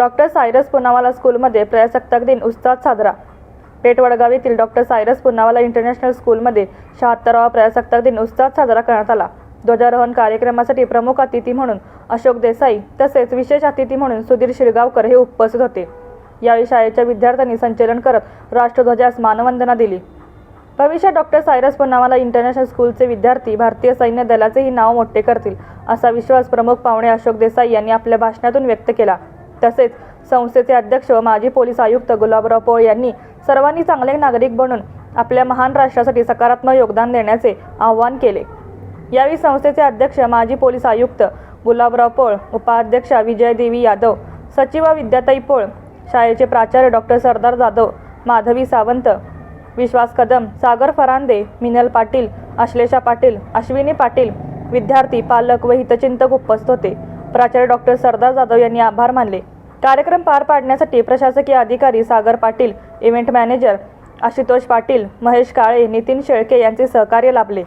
Doctor Cyrus Poonawalla स्कूलमध्ये प्रजासत्ताक दिन उत्साहात साजरा पेठ वडगाव येथील डॉक्टर सायरस पुनावाला इंटरनॅशनल स्कूलमध्ये शहात्तरावा प्रजासत्ताक दिन उत्साहात साजरा करण्यात आला. ध्वजारोहण कार्यक्रमासाठी प्रमुख अतिथी म्हणून अशोक देसाई तसेच विशेष अतिथी म्हणून सुधीर शिरगावकर हे उपस्थित होते. यावेळी शाळेच्या विद्यार्थ्यांनी संचलन करत राष्ट्रध्वजास मानवंदना दिली. भविष्यात डॉक्टर सायरस पुनावाला इंटरनॅशनल स्कूलचे विद्यार्थी भारतीय सैन्य दलाचेही नाव मोठे करतील असा विश्वास प्रमुख पाहुणे अशोक देसाई यांनी आपल्या भाषणातून व्यक्त केला. तसेच संस्थेचे अध्यक्ष व माजी पोलीस आयुक्त गुलाबराव पोळ यांनी सर्वांनी चांगले नागरिक बनून आपल्या महान राष्ट्रासाठी सकारात्मक योगदान देण्याचे आवाहन केले. यावेळी संस्थेचे अध्यक्ष माजी पोलीस आयुक्त गुलाबराव पोळ उपाध्यक्षा विजयदेवी यादव सचिवा विद्याताई पोळ शाळेचे प्राचार्य डॉक्टर सरदार जाधव माधवी सावंत विश्वास कदम सागर फरांदे मिनल पाटील अश्लेषा पाटील अश्विनी पाटील विद्यार्थी पालक व हितचिंतक उपस्थित होते. प्राचार्य डॉक्टर सरदार जाधव यांनी आभार मानले. कार्यक्रम पार पाडण्यासाठी प्रशासकीय अधिकारी सागर पाटील इव्हेंट मॅनेजर आशुतोष पाटील महेश काळे नितीन शेळके यांचे सहकार्य लाभले.